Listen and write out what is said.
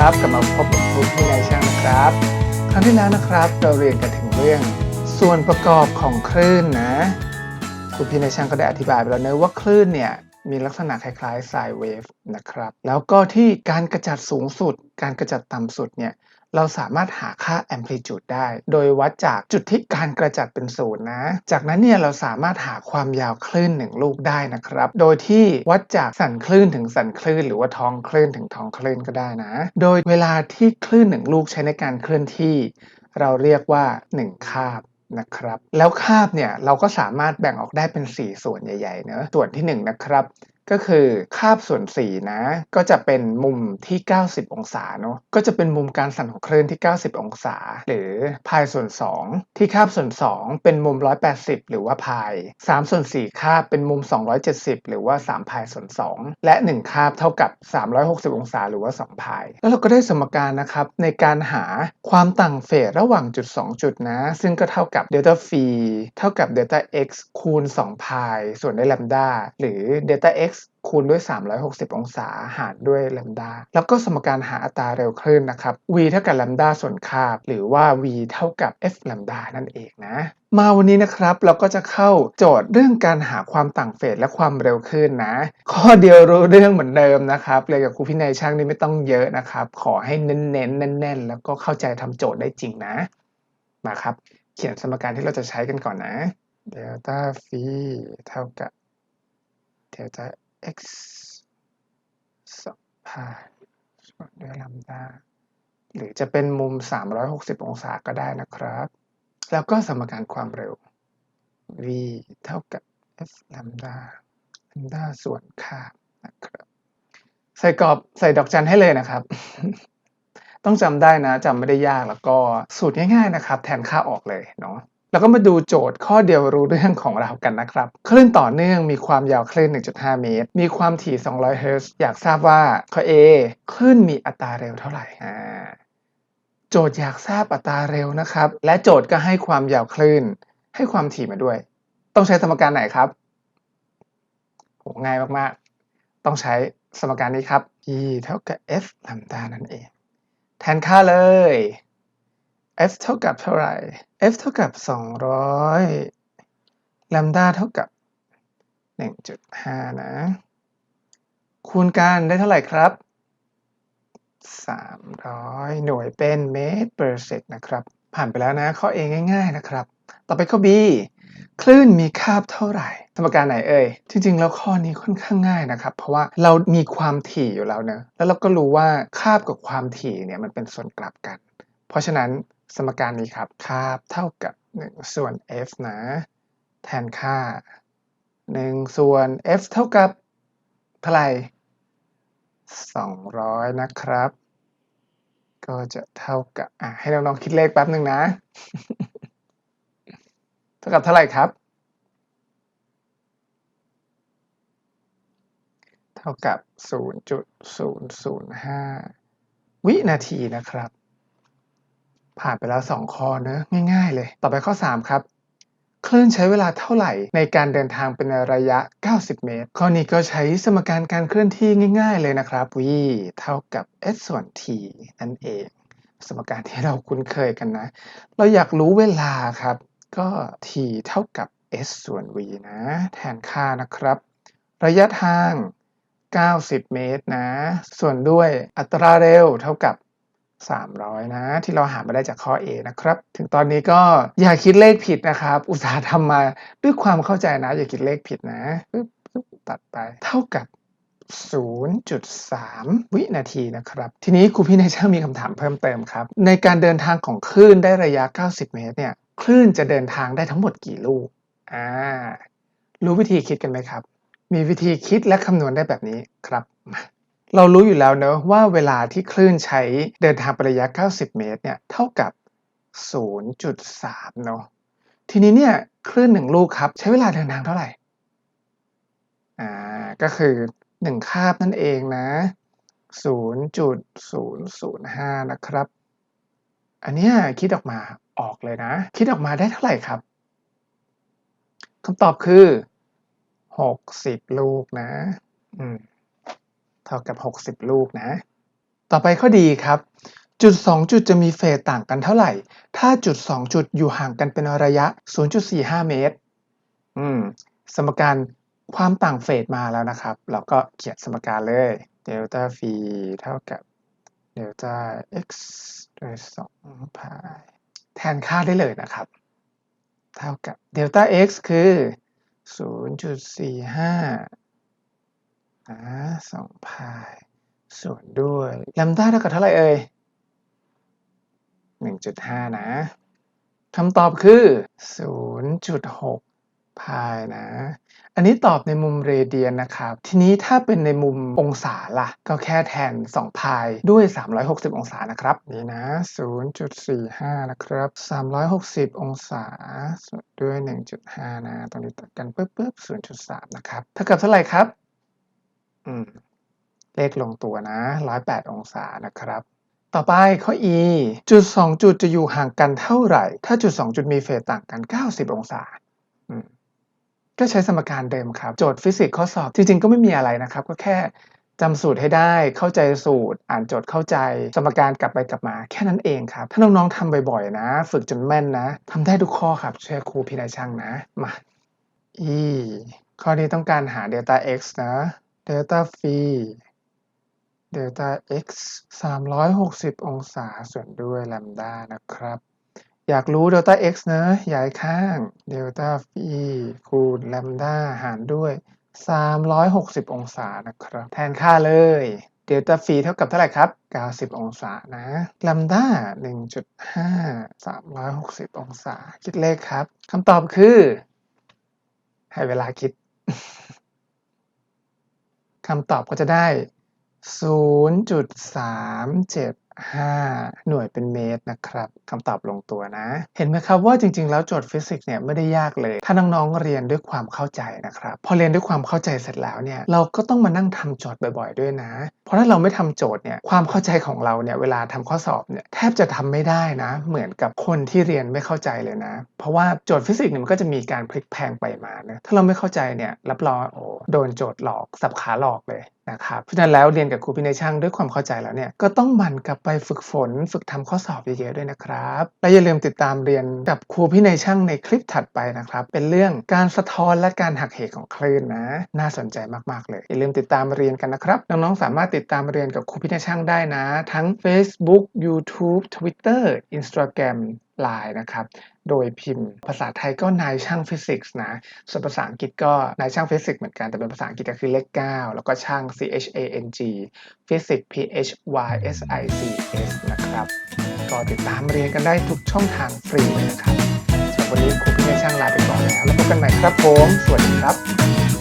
ครับ กลับมาพบกับครูที่นายช่างนะครับ ครั้งที่แล้วนะครับเราเรียนกันถึงเรื่อง ส่วนประกอบของคลื่นนะครูพี่นายช่างก็ได้อธิบายไปแล้วเนะว่าคลื่นเนี่ยมีลักษณะคล้ายๆสายเวฟนะครับ แล้วก็ที่การกระจัดสูงสุด การกระจัดต่ำสุดเนี่ย เราสามารถหาค่า amplitude ได้ โดยวัดจากจุดที่การกระจัดเป็นศูนย์นะ จากนั้นเนี่ยเราสามารถหาความยาวคลื่นหนึ่งลูกได้นะครับ โดยที่วัดจากสันคลื่นถึงสันคลื่น หรือว่าท้องคลื่นถึงท้องคลื่นก็ได้นะ โดยเวลาที่คลื่นหนึ่งลูกใช้ในการเคลื่อนที่ เราเรียกว่า 1 คาบนะครับ แล้วคาบเนี่ยเราก็สามารถแบ่งออกได้เป็น 4 ส่วนใหญ่ๆเนอะส่วนที่ 1 นะครับ ก็คือคาบส่วน4นะ ก็จะเป็นมุมที่ 90 องศาเนาะก็จะเป็นมุมการสั่นของคลื่นที่ 90 องศา หรือพายส่วน 2 ที่คาบส่วน 2 เป็นมุม 180 หรือว่าพาย3ส่วน4คาบเป็นมุม 270 หรือว่า 3 พายส่วน 2 และ 1 คาบเท่ากับ 360 องศาหรือว่า 2 พาย แล้วเราก็ได้สมการนะครับในการหาความต่างเฟสระหว่างจุด 2 จุดนะ ซึ่งก็เท่ากับเดลต้าฟีเท่ากับเดลต้า x คูณ 2 พายส่วนด้วยแลมดาหรือเดลต้า x คูณด้วย 360 องศา หารด้วยแลมดา แล้วก็สมการหาอัตราเร็วคลื่นนะครับ v เท่ากับแลมดาส่วนคาบ หรือว่า v เท่ากับ f แลมดานั่นเองนะ มาวันนี้นะครับเราก็จะเข้าโจทย์เรื่องการหาความต่างเฟสและความเร็วคลื่นนะ ข้อเดียวรู้เรื่องเหมือนเดิมนะครับเรียนกับครูพี่นายช่างนี่ไม่ต้องเยอะนะครับ ขอให้เน้นๆแน่นๆ แล้วก็เข้าใจทำโจทย์ได้จริงนะ มาครับ เขียนสมการที่เราจะใช้กันก่อนนะเดลต้าฟีเท่ากับเดลต้า x สองพายส่วนด้วยลัมดาหรือจะเป็นมุม 360 องศาก็ได้นะครับ แล้วก็สมการความเร็ว v เท่ากับ f ลัมดาลัมดาส่วนค่านะครับ ใส่กรอบใส่ดอกจันให้เลยนะครับ ต้องจำได้นะจำไม่ได้ยากแล้วก็สูตรง่ายๆนะครับ แทนค่าออกเลยเนาะ แล้วก็มาดูโจทย์ข้อเดียวรู้เรื่องของเรากันนะครับ คลื่นต่อเนื่องมีความยาวคลื่น 1.5 เมตร มีความถี่ 200 เฮิรตซ์ อยากทราบว่าข้อ A คลื่นมีอัตราเร็วเท่าไหร่อ่าโจทย์อยากทราบอัตราเร็วนะครับ และโจทย์ก็ให้ความยาวคลื่น ให้ความถี่มาด้วย ต้องใช้สมการไหนครับโหง่ายมากๆ ต้องใช้สมการนี้ครับ E เท่ากับ F ลัมดานั่นเอง แทนค่าเลย f เท่ากับเท่าไหร่ f เท่ากับ 200 lambda เท่ากับ 1.5 นะ คูณกันได้เท่าไหร่ครับ 300 หน่วยเป็นเมตร per sec นะครับ ผ่านไปแล้วนะ ข้อ A ง่าย ๆ นะครับ ต่อไปข้อ B คลื่นมีคาบเท่าไหร่ สมการไหนเอ่ย จริง ๆ แล้วข้อนี้ค่อนข้างง่ายนะครับ เพราะว่าเรามีความถี่อยู่แล้วเนะ แล้วเราก็รู้ว่าคาบกับความถี่เนี่ยมันเป็นส่วนกลับกัน เพราะฉะนั้น สมการนี้ครับ คาบเท่ากับ 1 ส่วน f นะ แทนค่า 1 ส่วน f เท่ากับเท่าไหร่200 นะครับ ก็จะเท่ากับ อะ ให้น้องๆคิดเลขแป๊บหนึ่งนะ เท่ากับเท่าไหร่ครับ เท่ากับ 0.005 วินาทีนะครับ ผ่านไปแล้ว 2 ข้อเนอะง่าย ๆ เลย ต่อไปข้อ 3 ครับ คลื่นใช้เวลาเท่าไหร่ในการเดินทางเป็นระยะ 90 เมตร ข้อนี้ก็ใช้สมการการเคลื่อนที่ง่าย ๆ เลยนะครับ v เท่ากับ s ส่วน t นั่นเอง สมการที่เราคุ้นเคยกันนะ เราอยากรู้เวลาครับ ก็ t เท่ากับ s ส่วน v นะ แทนค่านะครับ ระยะทาง 90 เมตรนะ ส่วนด้วยอัตราเร็วเท่ากับ 300 นะ ที่เราหามาได้จากข้อ A นะครับ ถึงตอนนี้ก็อย่าคิดเลขผิดนะครับ อุตสาห์ทำมาด้วยความเข้าใจนะ อย่าคิดเลขผิดนะปึ๊บปึ๊บตัดไปเท่ากับ 0.3 วินาทีนะครับ ทีนี้ครูพี่นายช่างมีคำถามเพิ่มเติมครับ ในการเดินทางของคลื่นได้ระยะ 90 เมตรเนี่ยคลื่นจะเดินทางได้ทั้งหมดกี่ลูกอ่ารู้วิธีคิดกันไหมครับ มีวิธีคิดและคำนวณได้แบบนี้ครับมา เรารู้อยู่แล้วเนอะว่าเวลาที่คลื่นใช้เดินทางไประยะ 90 เมตรเนี่ยเท่ากับ 0.3 เนอะทีนี้เนี่ยคลื่นหนึ่งลูกครับ ใช้เวลาเดินทางเท่าไหร่ อ่า ก็คือ1คาบนั่นเองนะ 0.005 นะครับ อันเนี้ยคิดออกมาออกเลยนะ คิดออกมาได้เท่าไหร่ครับคำตอบคือ 60 ลูกนะ อืม เท่ากับ 60 ลูกนะ ต่อไปข้อดีครับ จุด 2 จุดจะมีเฟสต่างกันเท่าไหร่ ถ้าจุด 2 จุดอยู่ห่างกันเป็นระยะ 0.45 เมตร อืม สมการความต่างเฟสมาแล้วนะครับ เราก็เขียนสมการเลยเดลต้า v เท่ากับเดลต้า x ด้วย2พายแทนค่าได้เลยนะครับ เท่ากับเดลต้า x คือ 0.45 อ่า2พายส่วนด้วยแลมด้าเท่ากับเท่าไหร่เอ่ย1.5 นะคำตอบคือ 0.6 พายนะ อันนี้ตอบในมุมเรเดียนนะครับ ทีนี้ถ้าเป็นในมุมองศาล่ะ ก็แค่แทน 2 พายด้วย 360 องศานะครับ นี่นะ 0.45 นะครับ 360 องศาส่วนด้วย 1.5 นะ ตรงนี้ตัดกันปึ๊บปึ๊บ0.3 นะครับ เท่ากับเท่าไหร่ครับ อืม เลขลงตัวนะ 108 องศานะครับ ต่อไปข้อ e จุด 2 จุดจะอยู่ห่างกันเท่าไหร่ ถ้าจุด 2 จุดมีเฟสต่างกัน 90 องศาอืมก็ใช้สมการเดิมครับ โจทย์ฟิสิกส์ข้อสอบ จริงๆ ก็ไม่มีอะไรนะครับ ก็แค่จำสูตรให้ได้ เข้าใจสูตร อ่านโจทย์เข้าใจ สมการกลับไปกลับมา แค่นั้นเองครับ ถ้าน้องๆทำบ่อยๆ นะ ฝึกจนแม่นนะทำได้ทุกข้อครับเชื่อครูพินัยช่างนะ มา e ข้อนี้ต้องการหาเดลต้า x นะ เดลต้า v เดลต้า x 360 องศาส่วนด้วยแลมดานะครับ อยากรู้เดลต้า x นะย้ายข้างเดลต้า v คูณแลมดาหารด้วย 360 องศานะครับ แทนค่าเลยเดลต้า v เท่ากับเท่าไหร่ครับ 90 องศานะแลมดา1.5 360 องศา คิดเลขครับ คำตอบคือ ให้เวลาคิด คำตอบก็จะได้ 0.37 5 หน่วยเป็นเมตรนะครับคำตอบลงตัวนะ เห็นไหมครับว่าจริง ๆ แล้วโจทย์ฟิสิกส์เนี่ยไม่ได้ยากเลย ถ้าน้องๆเรียนด้วยความเข้าใจนะครับ พอเรียนด้วยความเข้าใจเสร็จแล้วเนี่ยเราก็ต้องมานั่งทำโจทย์บ่อย ๆ ด้วยนะ เพราะถ้าเราไม่ทำโจทย์เนี่ยความเข้าใจของเราเนี่ยเวลาทำข้อสอบเนี่ยแทบจะทำไม่ได้นะ เหมือนกับคนที่เรียนไม่เข้าใจเลยนะ เพราะว่าโจทย์ฟิสิกส์เนี่ยมันก็จะมีการพลิกแพลงไปมานะถ้าเราไม่เข้าใจเนี่ยรับรองโอ้โดนโจทย์หลอกสับขาหลอกเลยนะครับเพราะฉะนั้นแล้วเรียนกับครูพินัยช่างด้วยความเข้าใจแล้วเนี่ยก็ต้องหมั่นกับไปฝึกฝนฝึกทำข้อสอบเยอะๆด้วยนะครับ และอย่าลืมติดตามเรียนกับครูพี่ในช่างในคลิปถัดไปนะครับ เป็นเรื่องการสะท้อนและการหักเหของคลื่นนะ น่าสนใจมากๆเลย อย่าลืมติดตามเรียนกันนะครับ น้องๆสามารถติดตามเรียนกับครูพี่ในช่างได้นะ ทั้ง Facebook YouTube Twitter Instagram Line นะครับ โดยพิมพ์ ภาษาไทยก็นายช่างฟิสิกส์นะ ส่วนภาษาอังกฤษก็นายช่างฟิสิกส์เหมือนกัน แต่เป็นภาษาอังกฤษก็คือเลข 9 แล้วก็ช่าง C H A N G ฟิสิกส์ P H Y S I C S นะครับ ก็ติดตามเรียนกันได้ทุกช่องทางฟรีเลยนะครับสำหรับวันนี้ครูพี่ในช่างลาไปก่อนแล้ว แล้วพบกันใหม่ครับผม สวัสดีครับ